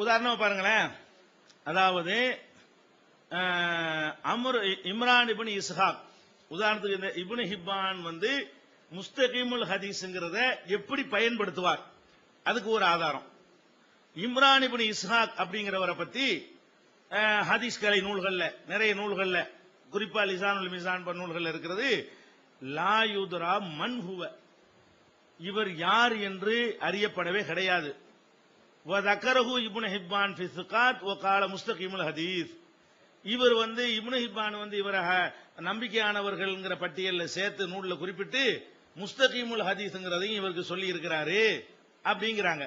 உதாரணமா பாருங்களேன். அதாவது அமர் இம்ரான் இபின் இஸ்ஹாக். உதாரணத்துக்கு இந்த இபின் ஹிப்பான் வந்து முஸ்தகிமுல் ஹதீஸ்ங்கிறத எப்படி பயன்படுத்துவார்? அதுக்கு ஒரு ஆதாரம். இம்ரான் இபின் இஸ்ஹாக் அப்படிங்கிறவரை பத்தி ஹதீஸ் கலை நூல்கள்ல நிறைய நூல்கள்ல குறிப்பா லிசானுல் மிசான் நூல்கள் இருக்கிறது லா மன்ஹுவ. இவர் யார் என்று அறியப்படவே கிடையாது. வதக்கரஹு இப்னு ஹிப்பான் ஃபி ஸிகாத் வ கால முஸ்தகிமுல் ஹதீஸ் இவர் வந்து இப்னு ஹிப்பான் வந்து இவரை நம்பிக்கையானவர்கள்ங்கிற பட்டியலில் சேர்த்து நூலில் குறிப்பிட்டு முஸ்தகிமுல் ஹதீஸ்ங்கிறதையும் இவருக்கு சொல்லி இருக்கிறாரு அப்படிங்கிறாங்க.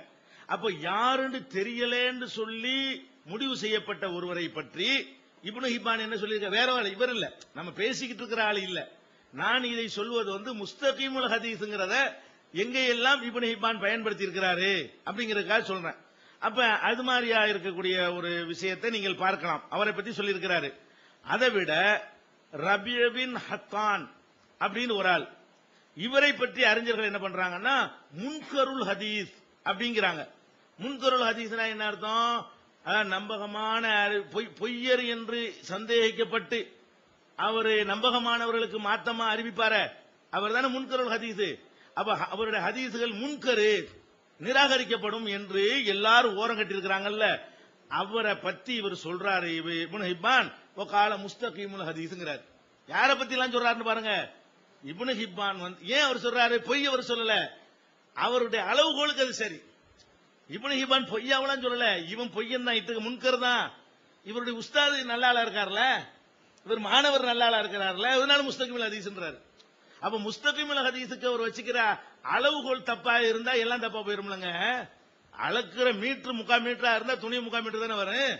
அப்ப யாருன்னு தெரியலேன்னு சொல்லி முடிவு செய்யப்பட்ட ஒருவரை பற்றி இப்னு ஹிப்பான் என்ன சொல்லியிருக்க வேற ஆள் இவர் இல்ல. நம்ம பேசிக்கிட்டு இருக்கிற ஆள் இல்ல. நான் இதை சொல்வது வந்து முஸ்தகிமுல் ஹதீஸ்ங்கிறத எங்கெல்லாம் இப்னு ஹிப்பான் பயன்படுத்தி இருக்கிறாரு அப்படிங்கறதுக்காக சொல்றேன். அப்ப அது மாதிரியா இருக்கக்கூடிய ஒரு விஷயத்தை நீங்கள் பார்க்கலாம். அவரை பத்தி சொல்லியிருக்கிறாரு. அதை விட ரபியபின் ஹத்தான் அப்படின்னு ஒரு ஆள். இவரை பற்றி அறிஞர்கள் என்ன பண்றாங்கன்னா முன்கருள் ஹதீஸ் அப்படிங்கிறாங்க. முன்கருள் ஹதீஸ்னா என்ன அர்த்தம்? அதான் நம்பகமான பொய்- பொய்யர் என்று சந்தேகிக்கப்பட்டு அவரு நம்பகமானவர்களுக்கு மாத்தமா அறிவிப்பார. அவர் தானே முன்கருள் ஹதீஸ். அப்ப அவருடைய ஹதீசுகள் முன்கரு. நிராகரிக்கப்படும் என்று எல்லாரும் ஓரம் கட்டியிருக்கிறாங்கல்ல. அவரை பத்தி இவர் சொல்றாரு இவ- இப்னு ஹிப்பான். கால முஸ்தகிமுல் ஹதீஸ்ங்கிறார். யாரை பத்தி எல்லாம் சொல்றாருன்னு பாருங்க. இபுன் ஹிப்பான் வந்து ஏன் அவர் சொல்றாரு? பொய் அவர் சொல்லல. அவருடைய அளவுகோலுக்கு அது சரி. இபுன் ஹிபான் பொய்யாவெல்லாம் சொல்லல. இவன் பொய்யன் தான் இத்துக்கு முன்கர் தான். இவருடைய உஸ்தாது நல்ல ஆளா இருக்கார்ல. இவர் மாணவர் நல்ல ஆளா இருக்கிறார்ல. அதனால முஸ்தகிமுல் ஹதீஸ்ன்றாரு. அப்ப முஸ்தகிமுல் ஹதீஸுக்கு அவர் வச்சுக்கிற அளவுகோல் தப்பா இருந்தா எல்லாம் தப்பா போயிரும்லங்க. அளக்குற மீட்டர் முக்கால் மீட்டரா இருந்தா துணி முக்கால் மீட்டர் தானே வரும்.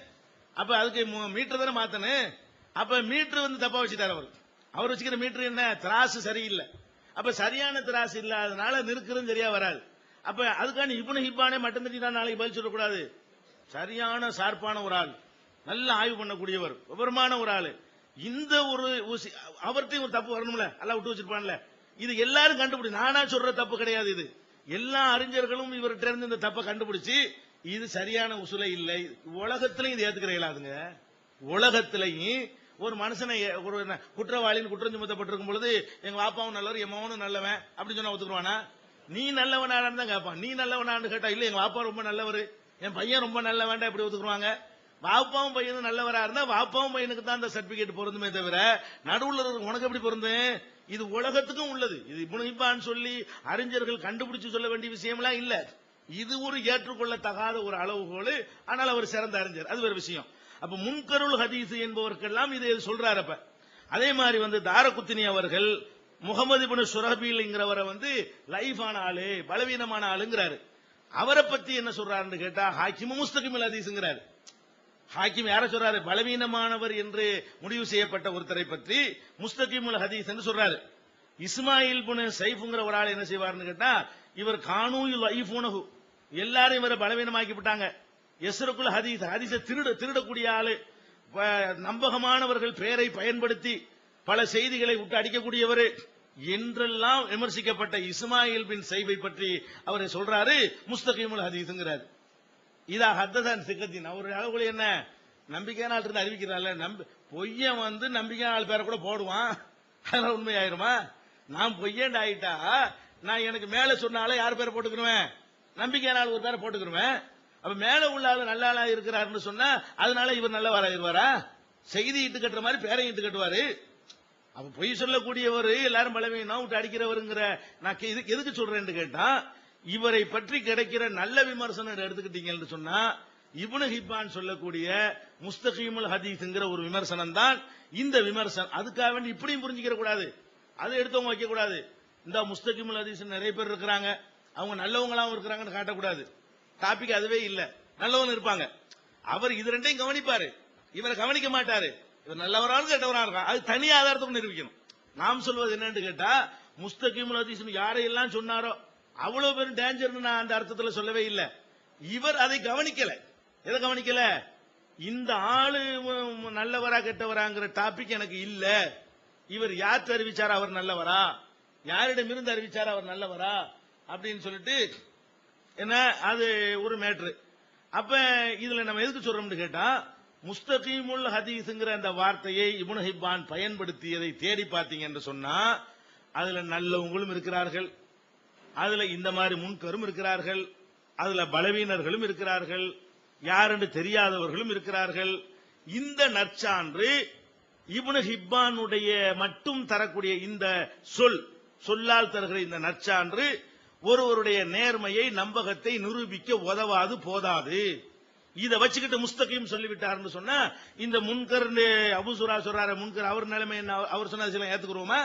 அப்ப அதுக்கு மீட்டர் தானே மாத்தணும். அப்ப மீட்டர் வந்து தப்பா வச்சுட்டாரு அவர். அவர் வச்சுக்கிற மீட்டர் என்ன? திராசு சரியில்லை. அப்ப சரியான திராசு இல்லாதனால நிற்கிறது சரியா வராது. அப்ப அதுக்கான இப்னு ஹிப்பானே மட்டும் தட்டி நாளைக்கு பதில் சொல்லக்கூடாது. சரியான சார்பான ஒரு ஆள். நல்ல ஆய்வு பண்ணக்கூடியவர். விவரமான ஒரு ஆள். இந்த ஒரு ஊசி- அவர்கிட்டையும் ஒரு தப்பு வரணும்ல? எல்லாம் விட்டு வச்சிருப்பான்ல? இது எல்லாரும் கண்டுபிடி நானா சொல்ற தப்பு கிடையாது இது. எல்லா அறிஞர்களும் இவர்கிட்ட இருந்து இந்த தப்பை கண்டுபிடிச்சு இது சரியான உசுலை இல்லை. உலகத்திலையும் இது ஏத்துக்கிற இயலாதுங்க. உலகத்திலையும் ஒரு மனுஷனை ஒரு என்ன, குற்றவாளின்னு குற்றம் சுமத்தப்பட்டிருக்கும் பொழுது எங்க பாப்பாவும் நல்லவர் என் மகனும் நல்லவன் அப்படின்னு சொன்னா ஒத்துக்குருவானா நீ நல்லவனான்னு தான் கேட்பான். நீ நல்லவனான்னு கேட்டா இல்ல எங்க பாப்பா ரொம்ப நல்லவர் என் பையன் ரொம்ப நல்லவன்டா இப்படி ஒத்துக்குருவாங்க வாப்பாவும் பையனும் நல்லவரா இருந்தா வாப்பாவும் பையனுக்கு தான் அந்த சர்டிபிகேட் பொருந்துமே தவிர நடுவுல உனக்கு எப்படி பொருந்தும்? இது உலகத்துக்கும் உள்ளது. இது இப்னு சொல்லி அறிஞர்கள் கண்டுபிடிச்சு சொல்ல வேண்டிய விஷயம்லாம் இல்ல. இது ஒரு ஏற்றுக்கொள்ளத்தகாத ஒரு அளவுகோல். ஆனால் அவர் சிறந்த அறிஞர். அது ஒரு விஷயம். அப்ப முன்கருள் ஹதீஸ் என்பவருக்கெல்லாம் இதை சொல்றாரு அப்ப. அதே மாதிரி வந்து தாரகுத்தினி அவர்கள் முகமது பின் சுரபில்ங்கிறவரை வந்து லைஃபான ஆளு பலவீனமான ஆளுங்கிறாரு. அவரை பத்தி என்ன சொல்றாருன்னு கேட்டா ஹாக்கிமு முஸ்தகிமில் ஹதீஸ்ங்கிறாரு. ஹாக்கிம் யார சொல்றாரு? பலவீனமானவர் என்று முடிவு செய்யப்பட்ட ஒருத்தரை பற்றி முஸ்தகிமுல் ஹதீஸ் என்று சொல்றாரு. இஸ்மாயில் புனு சைஃபுங்கிற ஒரு ஆள் என்ன செய்வார்னு கேட்டா இவர் கானூயில் லைஃபுனஹு. எல்லாரும் இவரை பலவீனமாக்கி விட்டாங்க எஸ்ருக்குல் ஹதீஸ் ஹதீஸை திருட திருடக்கூடிய ஆளு. நம்பகமானவர்கள் பெயரை பயன்படுத்தி பல செய்திகளை விட்டு அடிக்கக்கூடியவர். என்றெல்லாம் விமர்சிக்கப்பட்ட இஸ்மாயில் பின் சைவை பற்றி அவரை சொல்றாரு முஸ்தகிமுல் ஹதீஸ்ங்கிறாரு. இதா ஹத்ததான் சிக்கத்தின். அவருடைய அளவுகள் என்ன? நம்பிக்கையான ஆள் இருந்து அறிவிக்கிறாள் நம்பி பொய்யன் வந்து நம்பிக்கையான ஆள் பேரை கூட போடுவான். அதெல்லாம் உண்மையாயிருமா? நான் பொய்யன் ஆயிட்டா? நான் எனக்கு மேல சொன்னாலும் யார் பேரை போட்டுக்கிருவேன்? நம்பிக்கையான ஆள் ஒரு பேரை போட்டுக்கிருவேன். அப்ப மேல உள்ள ஆள் நல்ல ஆளா இருக்கிறாருன்னு சொன்னா அதனால இவர் நல்லவராயிருவாரா செய்தி இட்டு கட்டுற மாதிரி பேரையும் இட்டு கட்டுவாரு. அப்ப பொய் சொல்லக்கூடியவர் எல்லாரும் பலவீனம் விட்டு அடிக்கிறவருங்கிற நான் இதுக்கு எதுக்கு சொல்றேன்னு கேட்டான் இவரை பற்றி கிடைக்கிற நல்ல விமர்சனம் எடுத்துக்கிட்டீங்கன்னு சொன்னா இப்னு ஹிப்பான் சொல்லக்கூடிய முஸ்தகீமுல் ஹதீஸ்ங்கிற ஒரு விமர்சனம் தான் இந்த விமர்சனம். அதுக்காக வேண்டி இப்படியும் புரிஞ்சுக்கிற கூடாது. அதை எடுத்தவங்க வைக்க கூடாது. இந்த முஸ்தகிமுல் ஹதீஸ் நிறைய பேர் இருக்கிறாங்க. அவங்க நல்லவங்களாவும் இருக்கிறாங்கன்னு காட்டக்கூடாது. டாபிக் அதுவே இல்ல. நல்லவங்க இருப்பாங்க. அவர் இது ரெண்டையும் கவனிப்பாரு. இவரை கவனிக்க மாட்டாரு. இவர் நல்லவராலும் கெட்டவரா இருக்கா அது தனி ஆதாரத்துக்கு நிரூபிக்கணும். நாம் சொல்வது என்னன்னு கேட்டா முஸ்தகிமுல் ஹதீஸ் யாரையெல்லாம் சொன்னாரோ அவ்வளவு பெரும் டேஞ்சர்னு நான் அந்த அர்த்தத்துல சொல்லவே இல்லை. இவர் அதை கவனிக்கல. எதை கவனிக்கல? இந்த ஆளு நல்லவரா கெட்டவராங்கிற டாபிக் எனக்கு இல்ல. இவர் யார்கிட்ட அறிவிச்சாரா அவர் நல்லவரா? யாரிடமிருந்து அறிவிச்சாரா அவர் நல்லவரா? அப்படின்னு சொல்லிட்டு என்ன அது ஒரு மேட்ரு அப்ப இதுல நம்ம எதுக்கு சொல்றோம்னு கேட்டா முஸ்தகீமுல் ஹதீஸ்ங்கிற அந்த வார்த்தையை இபுன் ஹிப்பான் பயன்படுத்தியதை தேடி பார்த்தீங்க என்று சொன்னா அதுல நல்லவங்களும் இருக்கிறார்கள். அதுல இந்த மாதிரி முன்கரும் இருக்கிறார்கள் அதுல பலவீனர்களும் இருக்கிறார்கள் யாருன்னு தெரியாதவர்களும் இருக்கிறார்கள். இந்த நற்சான்று இப்னு ஹிப்பானுடைய மட்டும் தரக்கூடிய இந்த சொல் சொல்லால் தருகிற இந்த நற்சான்று ஒருவருடைய நேர்மையை நம்பகத்தை நிரூபிக்க உதவாது போதாது. இதை வச்சுக்கிட்டு முஸ்தகையும் சொல்லிவிட்டார்னு சொன்னா இந்த முன்கர் அபுசுரா சொல்றாரு முன்கர் அவர் நிலைமை என்ன அவர் சொன்ன சில ஏத்துக்குருவோமா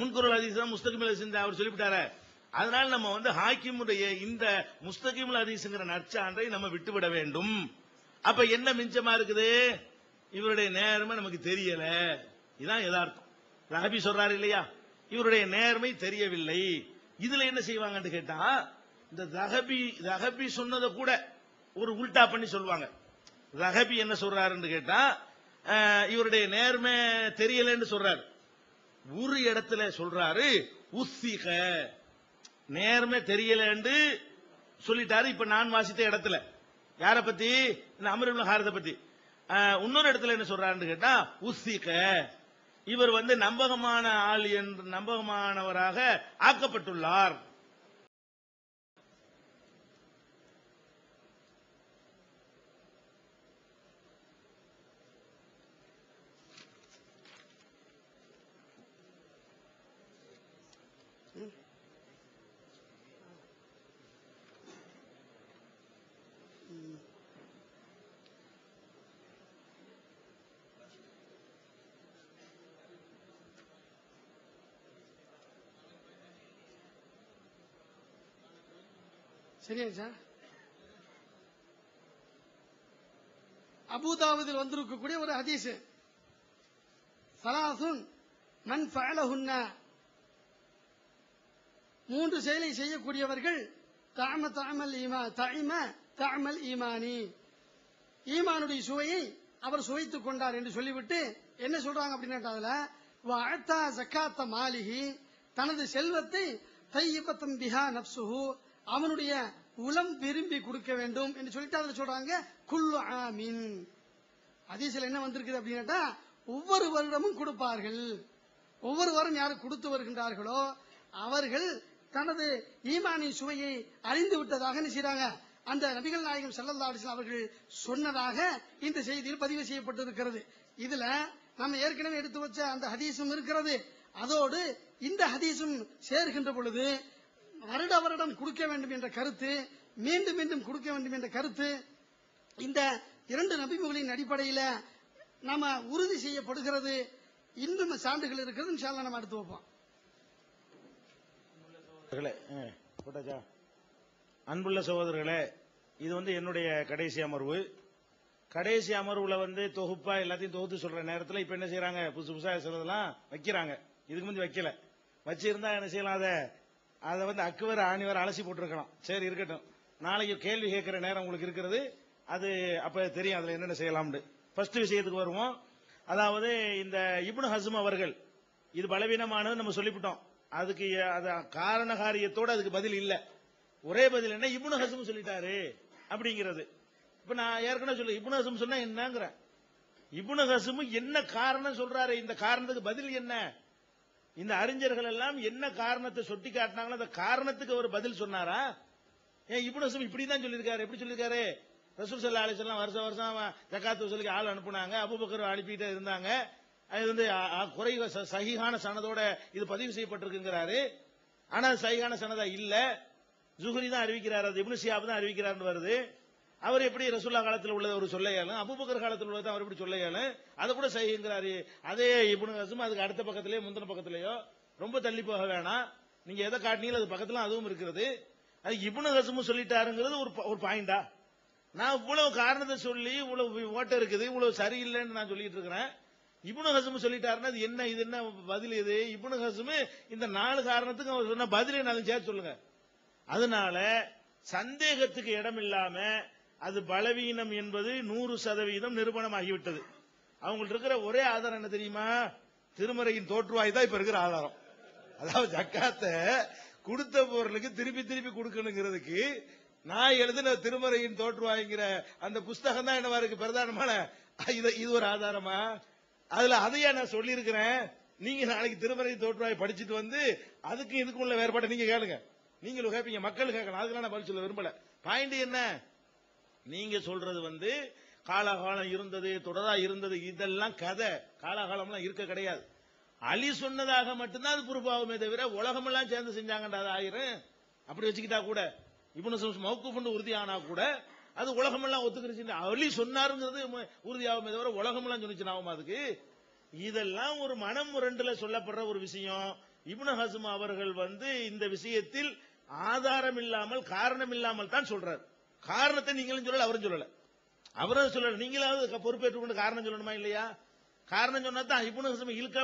முன்குரல் ஹதீஸ் முஸ்தகிம் அவர் சொல்லிவிட்டாரு. அதனால நம்ம வந்து ஹாக்கிமுடைய இந்த முஸ்தகிமுல் ஹதீஸ்ங்கிற நற்சான்றை நம்ம விட்டுவிட வேண்டும். அப்ப என்ன மிஞ்சமா இருக்குது? இவருடைய நேர்மை நமக்கு தெரியல. இதான் யதார்த்தம். ரஹபி சொல்றாரு இல்லையா? இவருடைய நேர்மை தெரியவில்லை. இதுல என்ன செய்வாங்கன்னு கேட்டா இந்த ரஹபி ரஹபி சொன்னதை கூட ஒரு உல்டா பண்ணி சொல்லுவாங்க. ரஹபி என்ன சொல்றாருன்னு கேட்டா இவருடைய நேர்மை தெரியலன்னு சொல்றாரு. ஒரு இடத்துல சொல்றாரு உத்திக நேர்மை தெரியலன்னு சொல்லிட்டாரு. இப்ப நான் வாசித்த இடத்துல. யார பத்தி? இந்த அமருல் ஹாரத பத்தி. இன்னொரு இடத்துல என்ன சொல்றாருன்னு கேட்டா உசிக்க இவர் வந்து நம்பகமான ஆள் என்று நம்பகமானவராக ஆக்கப்பட்டுள்ளார். சரியாச்சா அபுதாபுதில் வந்திருக்கக்கூடிய ஒரு ஹதீஸ். சலாசுன் மண் ஃபஅலஹுன்ன. மூன்று செயலை செய்யக்கூடியவர்கள் தாம தாமல் ஈமா தாய்ம தாமல் ஈமானி. ஈமானுடைய சுவையை அவர் சுவைத்துக் கொண்டார் என்று சொல்லிவிட்டு என்ன சொல்றாங்க அப்படின்னு அதுல ஜக்காத்த மாளிகி தனது செல்வத்தை தையபத்தம் பிஹா நப்சுஹூ அவனுடைய உளம் விரும்பி கொடுக்க வேண்டும் என்று சொல்லிட்டு அதுல சொல்றாங்க குல்லு ஆமீன். ஹதீஸ்ல என்ன வந்திருக்குது அப்படின்னா ஒவ்வொரு வருடமும் கொடுப்பார்கள். ஒவ்வொரு வாரம் யார் கொடுத்து வருகின்றார்களோ அவர்கள் தனது ஈமானின் சுவையை அறிந்து விட்டதாக என்ன செய்றாங்க அந்த நபிகள் நாயகம் ஸல்லல்லாஹு அலைஹி அவர்கள் சொன்னதாக இந்த செய்தியில் பதிவு செய்யப்பட்டிருக்கிறது. இதுல நம்ம ஏற்கனவே எடுத்து வச்ச அந்த ஹதீஸும் இருக்கிறது. அதோடு இந்த ஹதீஸும் சேர்கின்ற பொழுது வருட வருடம் கொடுக்க வேண்டும் என்ற கருத்து மீண்டும் மீண்டும் கொடுக்க வேண்டும் என்ற கருத்து இந்த இரண்டு நபிமுகளின் அடிப்படையில நாம உறுதி செய்யப்படுகிறது. இன்னும் சான்றுகள் இருக்கிறது. இன்ஷா நம்ம அடுத்து வைப்போம் ஆ, அன்புள்ள சகோதரர்களே இது வந்து என்னுடைய கடைசி அமர்வு. கடைசி அமர்வுல வந்து தொகுப்பா எல்லாத்தையும் தொகுத்து சொல்ற நேரத்தில் இப்ப என்ன செய்யறாங்க புதுசு புதுசா சிலதெல்லாம் வைக்கிறாங்க. இதுக்கு முந்தி வைக்கல. வச்சிருந்தா என்ன செய்யலாம் அதை அதை வந்து அக்குவர் ஆணிவர் அலசி போட்டிருக்கலாம். சரி இருக்கட்டும். நாளைக்கு கேள்வி கேட்கிற நேரம் உங்களுக்கு இருக்கிறது. அது அப்ப தெரியும் அதுல என்னென்ன செய்யலாம்னு. ஃபர்ஸ்ட் விஷயத்துக்கு வருவோம். அதாவது இந்த இப்னு ஹசும் அவர்கள் இது பலவீனமானது நம்ம சொல்லிவிட்டோம். அதுக்கு அது காரணகாரியத்தோடு அதுக்கு பதில் இல்லை. ஒரே பதில் என்ன? இப்னு ஹசும் சொல்லிட்டாரு அப்படிங்கிறது. இப்ப நான் ஏற்கனவே சொல்லு இப்னு ஹசும் சொன்னா என்னங்கிறேன். இப்னு ஹசும் என்ன காரணம் சொல்றாரு? இந்த காரணத்துக்கு பதில் என்ன? இந்த அறிஞர்கள் எல்லாம் என்ன காரணத்தை சுட்டி காட்டினாங்களோ அந்த காரணத்துக்கு ஒரு பதில் சொன்னாரா? ஏன் இப்னு இப்படி தான் சொல்லியிருக்காரு எப்படி சொல்லியிருக்காரு? ரசூல் சல்லா அலிஸ்லாம் வருஷம் வருஷம் ஜக்காத்து வசூலுக்கு ஆள் அனுப்புனாங்க அபுபக்கர் அனுப்பிட்டு இருந்தாங்க. அது வந்து குறை ச- சனதோட இது பதிவு செய்யப்பட்டிருக்குங்கிறாரு. ஆனா அது சனதா இல்ல. ஜுஹரி தான் அறிவிக்கிறார் அது இப்னு சியாப் தான் அறிவிக்கிறார்னு வருது. அவர் எப்படி ரசுல்லா காலத்தில் உள்ளதை அவர் சொல்ல இயலும் அபுபக்கர் காலத்தில் உள்ளதை அவர் எப்படி சொல்ல இயலும் அதை கூட சஹீங்கிறாரு அதே இப்னு ஹஸ்ம் அதுக்கு அடுத்த பக்கத்திலேயோ முந்தின பக்கத்திலேயோ ரொம்ப தள்ளி போக வேணாம். நீங்க எதை காட்டினீங்களோ அது பக்கத்துல அதுவும் இருக்கிறது அது இபுனு ஹஸ்ம் சொல்லிட்டாருங்கிறது ஒரு ப- ஒரு பாயிண்டா நான் இவ்வளவு காரணத்தை சொல்லி இவ்வளவு ஓட்டம் இருக்குது இவ்வளவு சரியில்லைன்னு நான் சொல்லிட்டு இருக்கிறேன். இபுனு ஹசம் சொல்லிட்டாருன்னா அது என்ன இது என்ன பதில் இது? இபுனு ஹசம் இந்த நாலு காரணத்துக்கு அவர் சொன்ன பதிலை நான் சேர்த்து சொல்லுங்க. அதனால சந்தேகத்துக்கு இடம் இல்லாம அது பலவீனம் என்பது நூறு சதவீதம் நிரூபணமாகிவிட்டது அவங்கள்ட்ட இருக்கிற ஒரே ஆதாரம் என்ன தெரியுமா? திருமறையின் தோற்றுவாய் தான் இப்ப இருக்கிற ஆதாரம். அதாவது ஜக்காத்தை கொடுத்த பொருளுக்கு திருப்பி திருப்பி கொடுக்கணுங்கிறதுக்கு நான் எழுதின திருமறையின் தோற்றுவாய்ங்கிற அந்த புஸ்தகம் தான் என்னவா இருக்கு பிரதானமான? இது இது ஒரு ஆதாரமா? அதுல அதையா நான் சொல்லியிருக்கிறேன். நீங்க நாளைக்கு திருமறை தோற்றுவாய் படிச்சுட்டு வந்து அதுக்கு இதுக்கு உள்ள வேறுபாட்டை நீங்க கேளுங்க. நீங்களும் கேட்பீங்க மக்கள் கேட்கணும் அதுக்கெல்லாம் நான் பதில் சொல்ல விரும்பல. பாயிண்ட் என்ன? நீங்க சொல்றது வந்து காலாகாலம் இருந்தது தொடரா இருந்தது இதெல்லாம் கதை. காலாகாலம்லாம் இருக்க கிடையாது. அலி சொன்னதாக மட்டும்தான் அது பொறுப்பாகுமே தவிர உலகமெல்லாம் சேர்ந்து செஞ்சாங்கடா அது ஆயிரம். அப்படி வச்சுக்கிட்டா கூட இவனு மௌக்குஃபுண்டு உறுதியானா கூட அது உலகமெல்லாம் ஒத்துக்கிருச்சு அலி சொன்னாருங்கிறது உறுதியாகுமே தவிர உலகமெல்லாம் சொன்னிச்சு அதுக்கு? இதெல்லாம் ஒரு மனம் முரண்டுல சொல்லப்படுற ஒரு விஷயம். இப்னு ஹசுமா அவர்கள் வந்து இந்த விஷயத்தில் ஆதாரம் இல்லாமல் காரணம் இல்லாமல் தான் சொல்றாரு. காரணத்தை நீங்களும் சொல்லல அவரும் சொல்லல. அவரும் சொல்லல. நீங்களாவது பொறுப்பேற்றுக் கொண்டு காரணம் சொல்லணுமா இல்லையா? காரணம் சொன்னா தான் இப்னு இழுக்க